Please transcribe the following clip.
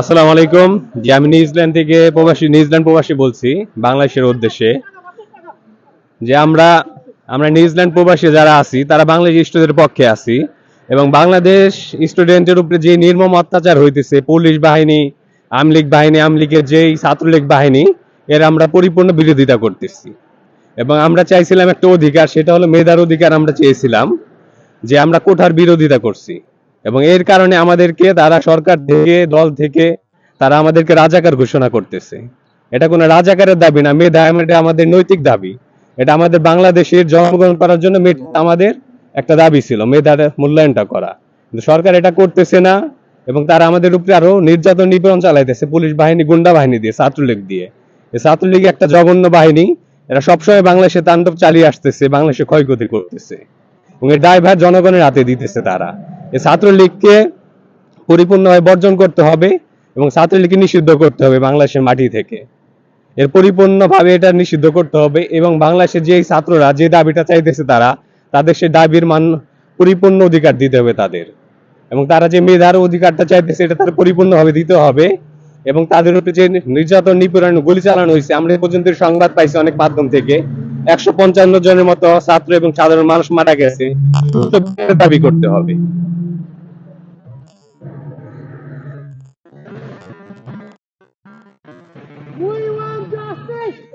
আসসালামু আলাইকুম। জি, আমি নিউজিল্যান্ড থেকে প্রবাসী, নিউজিল্যান্ড প্রবাসী বলছি, বাংলাদেশের উদ্দেশ্যে। যে আমরা আমরা নিউজিল্যান্ড প্রবাসী যারা আছি, তারা বাংলাদেশ স্টুডেন্টের পক্ষে আছি এবং বাংলাদেশ স্টুডেন্টের উপরে যে নির্মম অত্যাচার হইতেছে, পুলিশ বাহিনী আমলিগ বাহিনী আমলিগের যেই ছাত্রলীগ বাহিনী, এর আমরা পরিপূর্ণ বিরোধিতা করতেছি। এবং আমরা চাইছিলাম একটা অধিকার, সেটা হলো মেধার অধিকার আমরা চেয়েছিলাম, যে আমরা কোঠার বিরোধিতা করছি। এবং এর কারণে আমাদেরকে তারা সরকার থেকে, দল থেকে তারা আমাদেরকে রাজাকার ঘোষণা করতেছে। এটা কোনো রাজাকারের দাবি না, মেধা, এটা আমাদের নৈতিক দাবি। এটা আমাদের বাংলাদেশের জন্মগ্রহণ করার জন্য আমাদের একটা দাবি ছিল, মেধার মূল্যায়নটা করা। কিন্তু সরকার এটা করতেছে না এবং তারা আমাদের উপরে আরও নির্যাতন নিপীড়ন চালাইতেছে, পুলিশ বাহিনী, গুন্ডা বাহিনী দিয়ে, ছাত্রলীগ দিয়ে। এই ছাত্রলীগ একটা জঘন্য বাহিনী, এরা সবসময় বাংলাদেশে তাণ্ডব চালিয়ে আসতেছে, বাংলাদেশে ক্ষয়ক্ষতি করতেছে। এবং এর দায়ভার জনগণের হাতে দিতেছে তারা। এই ছাত্রলীগকে পরিপূর্ণভাবে বর্জন করতে হবে এবং ছাত্রলীগকে নিষিদ্ধ করতে হবে বাংলাদেশের মাটি থেকে। এর পরিপূর্ণভাবে এটা নিষিদ্ধ করতে হবে এবং বাংলাদেশের যে ছাত্ররা যে দাবিটা চাইতেছে তারা তাদের সেই দাবির মান পরিপূর্ণ অধিকার দিতে হবে তাদের। এবং তারা যে মেধার অধিকারটা চাইতেছে এটা তার পরিপূর্ণভাবে দিতে হবে এবং তাদের উপরে যে নির্যাতন নিপীড়ন গুলি চালানো হয়েছে আমরা এ পর্যন্ত সংবাদ পাইছি অনেক মাধ্যম থেকে। একশো পঞ্চান্ন জনের মতো ছাত্র এবং সাধারণ মানুষ মারা গেছে। দাবি করতে হবে।